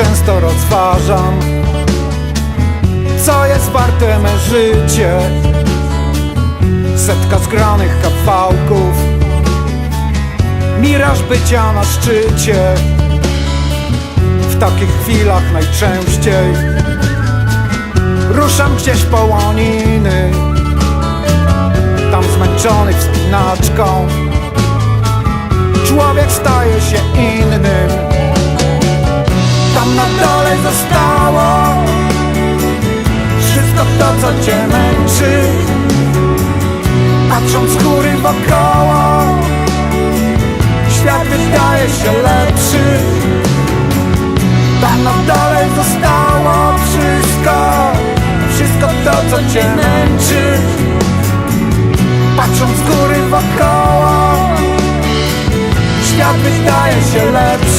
odtwarzam Co jest warte me życie. Setka zgranych kawałków Miraż bycia na szczycie. W takich chwilach najczęściej Ruszam gdzieś po łoniny Tam zmęczony wspinaczką. Człowiek staje się innym co cię męczy Patrząc góry wokoło. Świat wydaje się lepszy Tam na dole zostało wszystko. Wszystko to, co cię męczy Patrząc góry wokoło. Świat wydaje się lepszy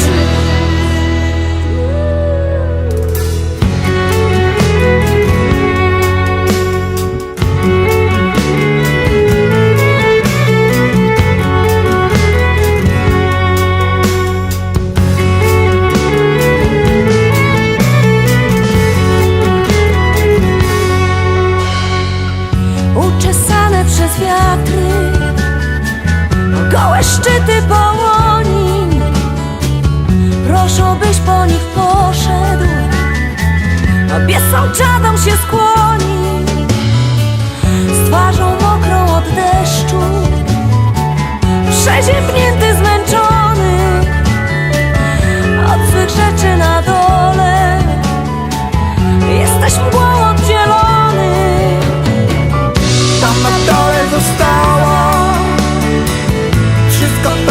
wiatry Gołe szczyty połoni. Proszą, byś po nich poszedł A biesą czadą się skłoni. Z twarzą mokrą od deszczu Przeziębnięty,